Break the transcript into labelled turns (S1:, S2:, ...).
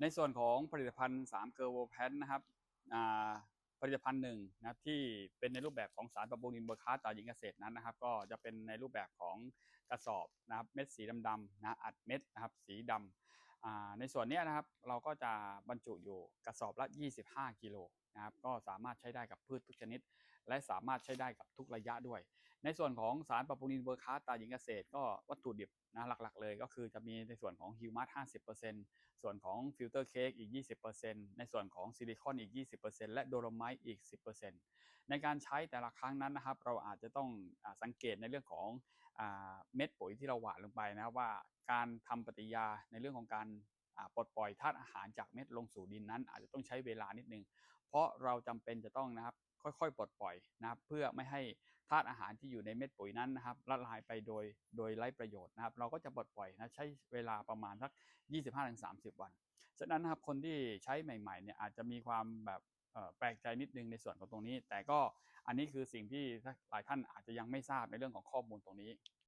S1: ในส่วนของผลิตภัณฑ์3เกอร์โวแพนนะครับผลิตภัณฑ์หนึ่งนะที่เป็นในรูปแบบของสารปรับปรุงดินเบอร์คาร์ต่อหญิงเกษตรนั้นนะครับ ก็จะเป็นในรูปแบบของกระสอบนะครับเม็ดสีดำๆนะอัดเม็ดนะครับสีดำในส่วนนี้นะครับเราก็จะบรรจุอยู่กระสอบละ 25 กิโลนะครับก็สามารถใช้ได้กับพืชทุกชนิด และสามารถใช้ได้กับทุกระยะด้วย ในส่วนของสารปรับปรุงดินเบอร์คาร์ตาหญิงเกษตร ก็วัตถุดิบนะหลักๆ เลยก็คือจะมีในส่วนของฮิวมัส50%ส่วนของฟิลเตอร์เค้กอีก 20%ในส่วนของซิลิคอนอีก 20%และโดโลไมต์อีก 10%ในการใช้แต่ละครั้งนั้นนะครับ เราอาจจะต้องอสังเกตในเรื่องของอเม็ดปุ๋ยที่เราหว่านลงไปนะว่าการทำปฏิยาในเรื่องของการปลดปล่อยธาตุอาหารจากเม็ดลงสู่ดินนั้น อาจจะต้องใช้เวลานิดนึง เพราะเราจำเป็นจะต้องนะครับ ค่อยๆ ปลดปล่อยนะครับเพื่อไม่ให้ธาตุอาหารที่อยู่ในเม็ดปุ๋ยนั้นนะครับละลายไปโดยโดยไร้ประโยชน์นะครับ เราก็จะปลดปล่อยนะใช้เวลาประมาณสัก 25-30 วันฉะนั้นนะครับคนที่ใช้ใหม่ๆเนี่ยอาจจะมีความแบบแปลกใจนิดนึงในส่วนของตรงนี้ แต่ก็อันนี้คือสิ่งที่หลายท่านอาจจะยังไม่ทราบในเรื่องของข้อมูลตรงนี้